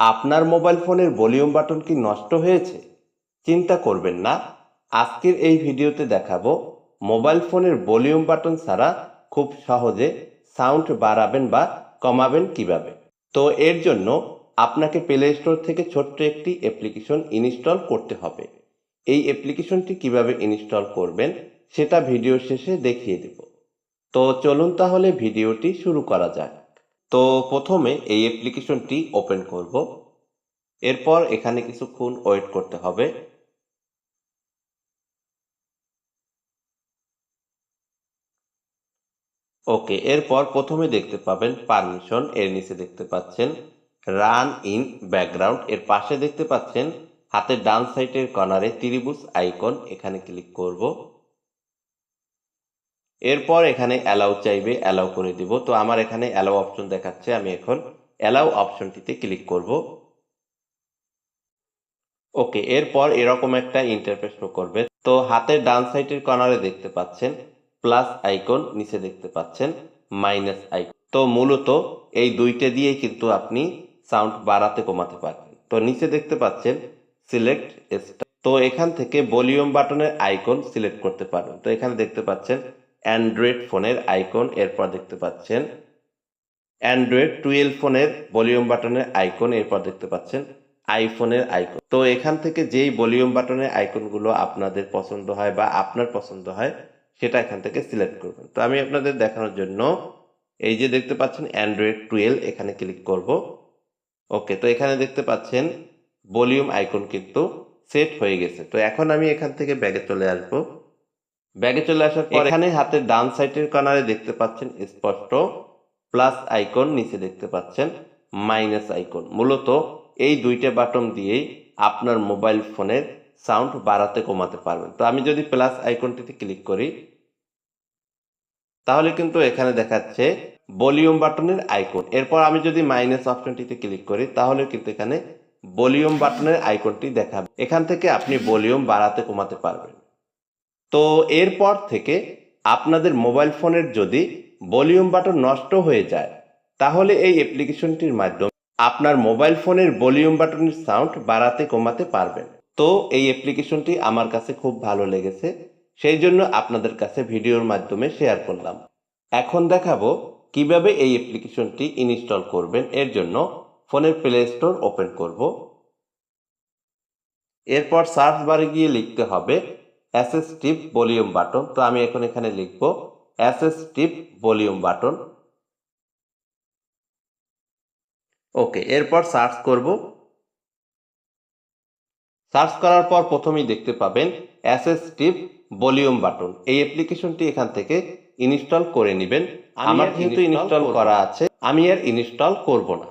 আপনার মোবাইল ফোনের volume button কি নষ্ট হয়েছে? চিন্তা করবেন না, আজকের এই ভিডিওতে দেখাবো মোবাইল ফোনের ভলিউম বাটন ছাড়া খুব সহজে সাউন্ড বাড়াবেন বা কমাবেন কীভাবে। তো এর জন্য আপনাকে প্লে স্টোর থেকে ছোট্ট একটি অ্যাপ্লিকেশন ইনস্টল করতে হবে। এই অ্যাপ্লিকেশনটি কীভাবে ইনস্টল করবেন সেটা ভিডিও শেষে দেখিয়ে দেব। তো চলুন তাহলে ভিডিওটি শুরু করা যাক। তো প্রথমে এই অ্যাপ্লিকেশনটি ওপেন করব। এরপর এখানে কিছুক্ষণ ওয়েট করতে হবে। ওকে, এরপর প্রথমে দেখতে পাবেন পারমিশন এর নিচে দেখতে পাচ্ছেন রান ইন ব্যাকগ্রাউন্ড এর পাশে দেখতে পাচ্ছেন হাতের ডান সাইডের কর্নারে ত্রিভুজ আইকন এখানে ক্লিক করব। এরপর এখানে অ্যালাউ চাইবে অ্যালাউ করে দিব। তো আমার এখানে অ্যালাউ অপশন দেখাচ্ছে, আমি এখন অ্যালাউ অপশনটিতে ক্লিক করব। ওকে, এরপর এরকম একটা ইন্টারফেস করবে। তো হাতের ডান সাইডের কর্নারে দেখতে পাচ্ছেন প্লাস আইকন নিচে দেখতে পাচ্ছেন মাইনাস আইকন তো মূলত এই দুইটা দিয়েই কিন্তু আপনি সাউন্ড বাড়াতে কমাতে পারবেন। তো নিচে দেখতে পাচ্ছেন সিলেক্ট তো এখান থেকে ভলিউম বাটনের আইকন সিলেক্ট করতে পারবেন। তো এখানে দেখতে পাচ্ছেন অ্যান্ড্রয়েড ফোনের আইকন এরপর দেখতে পাচ্ছেন। অ্যান্ড্রয়েড টুয়েলভ ফোনের ভলিউম বাটনের আইকন এরপর দেখতে পাচ্ছেন। আইফোনের আইকন। তো এখান থেকে যেই ভলিউম বাটনের আইকনগুলো আপনাদের পছন্দ হয় বা আপনার পছন্দ হয়, সেটা এখান থেকে সিলেক্ট করবেন। তো আমি আপনাদের দেখানোর জন্য এই যে দেখতে পাচ্ছেন অ্যান্ড্রয়েড টুয়েলভ, এখানে ক্লিক করব। ওকে, তো এখানে দেখতে পাচ্ছেন ভলিউম আইকন কিন্তু সেট হয়ে গেছে। তো এখন আমি এখান থেকে ব্যাগে চলে আসব। ব্যাগে চলে আসার পর এখানে হাতের ডান সাইডের কর্নারে দেখতে পাচ্ছেন স্পষ্ট প্লাস আইকন, নিচে দেখতে পাচ্ছেন মাইনাস আইকন। মূলত এই দুইটা বাটন দিয়েই আপনার মোবাইল ফোনের সাউন্ড বাড়াতে কমাতে পারবেন। তো আমি যদি প্লাস আইকনটিতে ক্লিক করি, তাহলে কিন্তু এখানে দেখাচ্ছে ভলিউম বাটনের আইকন। এরপর আমি যদি মাইনাস অপশনটিতে ক্লিক করি, তাহলে কিন্তু এখানে ভলিউম বাটনের আইকনটি দেখাবে। এখান থেকে আপনি ভলিউম বাড়াতে কমাতে পারবেন। তো এরপর থেকে আপনাদের মোবাইল ফোনের যদি ভলিউম বাটন নষ্ট হয়ে যায়, তাহলে এই অ্যাপ্লিকেশনটির মাধ্যমে আপনার মোবাইল ফোনের ভলিউম বাটনের সাউন্ড বাড়াতে কমাতে পারবেন। তো এই অ্যাপ্লিকেশনটি আমার কাছে খুব ভালো লেগেছে, সেই জন্য আপনাদের কাছে ভিডিওর মাধ্যমে শেয়ার করলাম। এখন দেখাবো কীভাবে এই অ্যাপ্লিকেশনটি ইনস্টল করবেন, এর জন্য ফোনের প্লে স্টোর ওপেন করব। এরপর সার্চ বারে গিয়ে লিখতে হবে অ্যাসেস টিপ ভলিউম বাটন। তো আমি এখন এখানে লিখব access tip volume button. Okay এরপর সার্চ করব। সার্চ করার পর প্রথমেই দেখতে পাবেন অ্যাসেস টিপ ভলিউম বাটন। এই অ্যাপ্লিকেশনটি এখান থেকে ইনস্টল করে নেবেন। আমার কিন্তু ইনস্টল করা আছে আমি আর ইনস্টল করব না।